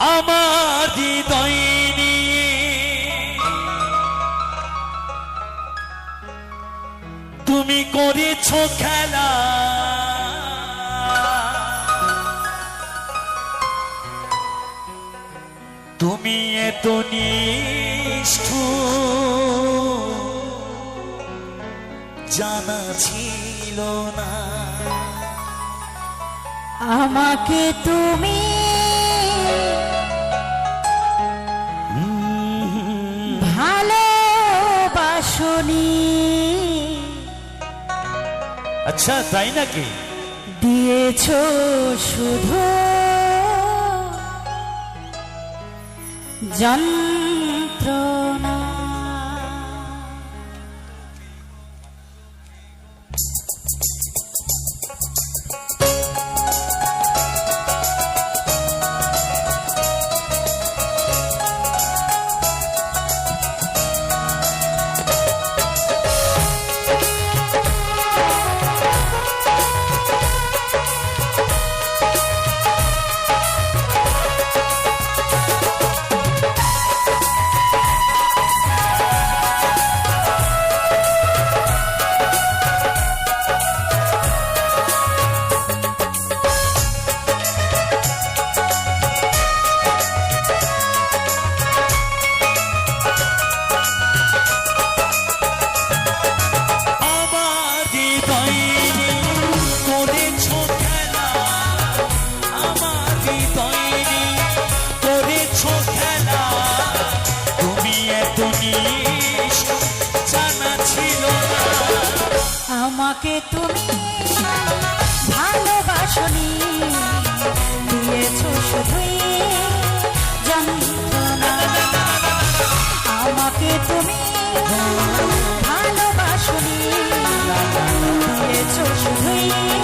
আমার হৃদয় তুমি করেছ খেলা। তুমি এত নিষ্ঠ জানা ছিল না। আমাকে তুমি আচ্ছা তাই নাকি? দিয়েছ শুধু যন্ত্রণা আমাকে তুমি ভালোবাসনি দিয়েছ শুধুই আমাকে তুমি ভালোবাসনি দিয়েছ শুধুই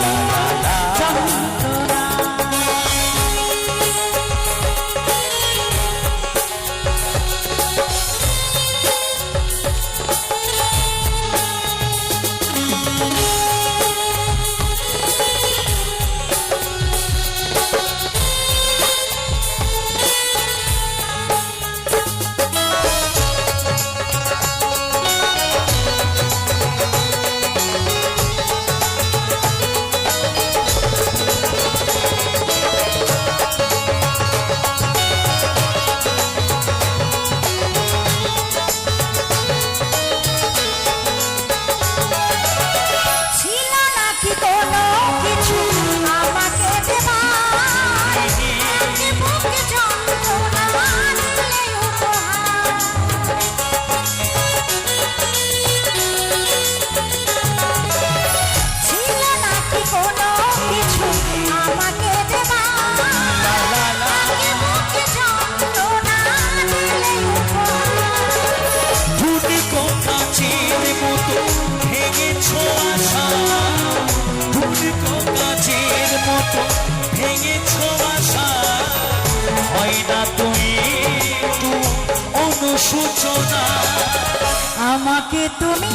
আমাকে তুমি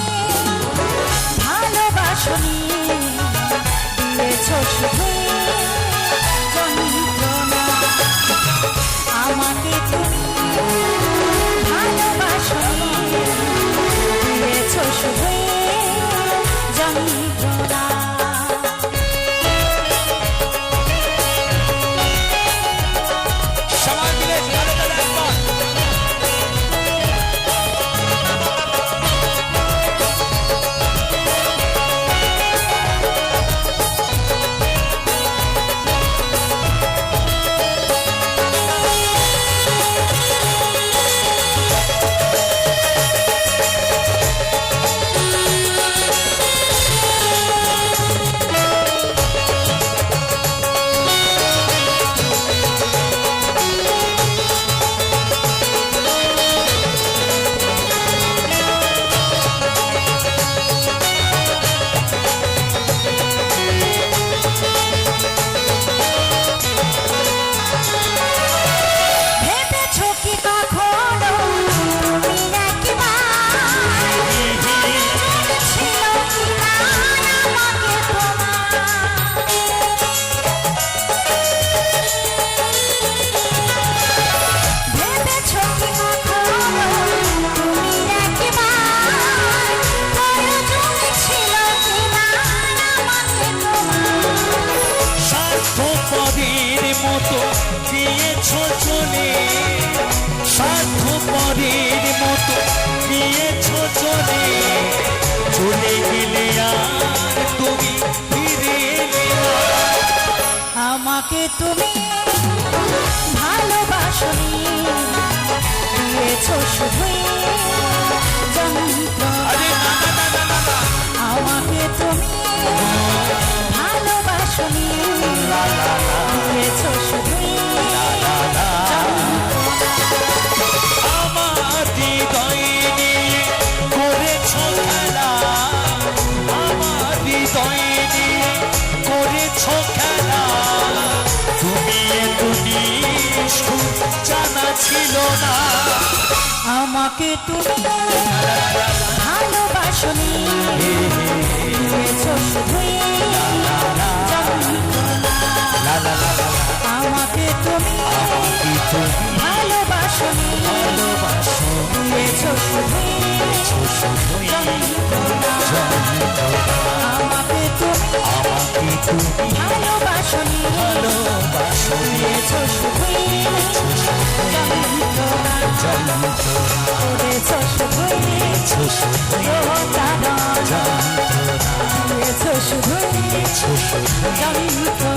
ভালোবাসনি দিয়েছ শুধু আমাকে তুমি ভালোবাসনি দিয়েছ শুধুই আমাকে তুমি ভালোবাসনি। আমাকে তুমি ভালোবাসনি। ভালোবাসনি আমাকে তুমি ভালোবাসনি। ভালোবাসনি শুধু Without you